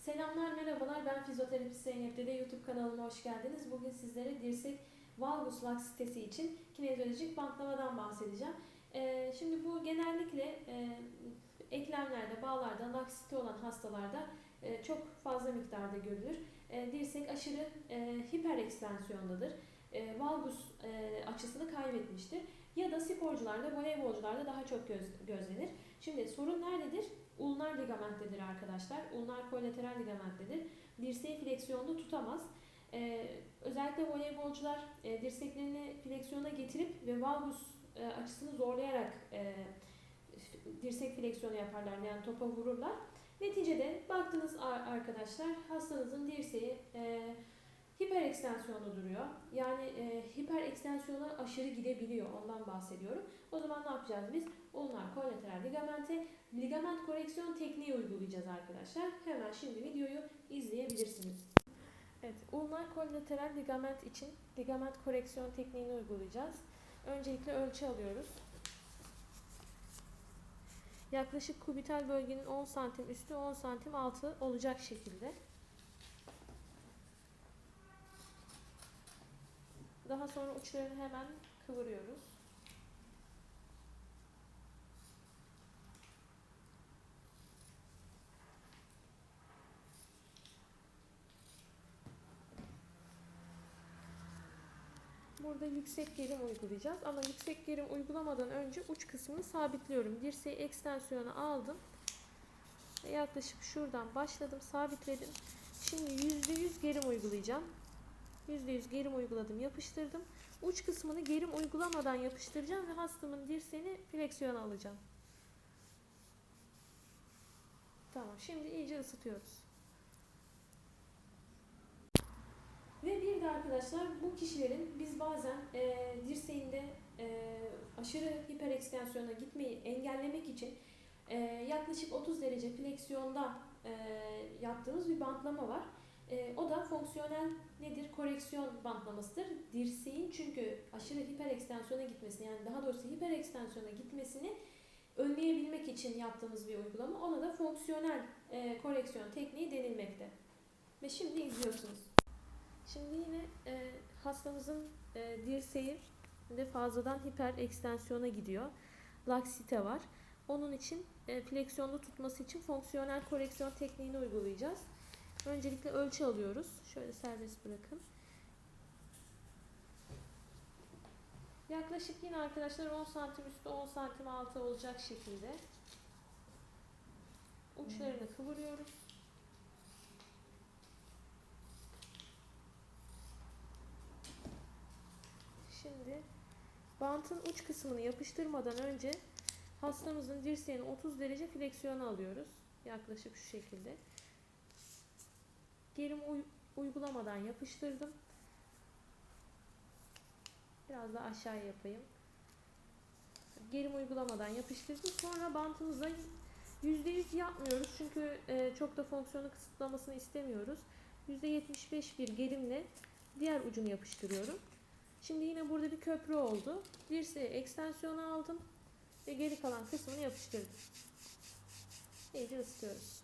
Selamlar, merhabalar. Ben fizyoterapist Zeynep Dede. YouTube kanalıma hoş geldiniz. Bugün sizlere dirsek valgus laksitesi için kinezyolojik bantlamadan bahsedeceğim. Ee, şimdi bu genellikle e, eklemlerde, bağlarda laksite olan hastalarda e, çok fazla miktarda görülür. E, dirsek aşırı e, hiperekstansiyondadır. E, valgus e, açısını kaybetmiştir. Ya da sporcularda, voleybolcularda daha çok göz, gözlenir. Şimdi sorun nerededir? Ulnar ligamenttedir arkadaşlar. Ulnar kolateral ligamenttedir. Dirseği fleksiyonda tutamaz. Ee, özellikle voleybolcular e, dirseklerini fleksiyona getirip ve valgus e, açısını zorlayarak e, dirsek fleksiyonu yaparlar. Yani topa vururlar. Neticede baktınız ar- arkadaşlar hastanızın dirseği e, hiper ekstensyonda duruyor. Yani e, hiper ekstensyona aşırı gidebiliyor. Ondan bahsediyorum. O zaman ne yapacağız biz? Ulnar kolateral ligamente ligament koreksiyon tekniği uygulayacağız arkadaşlar. Hemen şimdi videoyu izleyebilirsiniz. Evet, ulnar kolateral ligament için ligament koreksiyon tekniğini uygulayacağız. Öncelikle ölçü alıyoruz. Yaklaşık kubital bölgenin 10 santim üstü 10 santim altı olacak şekilde. Daha sonra uçlarını hemen kıvırıyoruz. Burada yüksek gerim uygulayacağız ama yüksek gerim uygulamadan önce uç kısmını sabitliyorum. Dirseği ekstansiyona aldım. Yaklaşık şuradan başladım, sabitledim. Şimdi %100 gerim uygulayacağım. %100 gerim uyguladım, yapıştırdım. Uç kısmını gerim uygulamadan yapıştıracağım ve hastamın dirseğini fleksiyona alacağım. Tamam, şimdi iyice ısıtıyoruz. Ve bir de arkadaşlar bu kişilerin biz bazen e, dirseğinde e, aşırı hiperekstansiyona gitmeyi engellemek için e, yaklaşık 30 derece fleksiyonda e, yaptığımız bir bantlama var. E, o da fonksiyonel nedir? Koreksiyon bantlamasıdır. Dirseğin çünkü aşırı hiperekstansiyona gitmesini yani daha doğrusu hiperekstansiyona gitmesini önleyebilmek için yaptığımız bir uygulama. Ona da fonksiyonel e, koreksiyon tekniği denilmekte. Ve şimdi izliyorsunuz. Şimdi yine e, hastamızın e, dirseği de fazladan hiper ekstensyona gidiyor. Laksite var. Onun için e, fleksiyonda tutması için fonksiyonel koreksiyon tekniğini uygulayacağız. Öncelikle ölçü alıyoruz. Şöyle serbest bırakın. Yaklaşık yine arkadaşlar 10 santim üstü 10 santim altı olacak şekilde uçlarını kıvırıyoruz. Şimdi bantın uç kısmını yapıştırmadan önce hastamızın dirseğini 30 derece fleksiyona alıyoruz. Yaklaşık şu şekilde. Gerim uy- uygulamadan yapıştırdım. Biraz da aşağı yapayım. Gerim uygulamadan yapıştırdım. Sonra bantımıza %100 yapmıyoruz çünkü e, çok da fonksiyonu kısıtlamasını istemiyoruz. %75 bir gerimle diğer ucunu yapıştırıyorum. Şimdi yine burada bir köprü oldu. Dirseği ekstansiyona aldım ve geri kalan kısmını yapıştırdım. İyice ısıtıyoruz.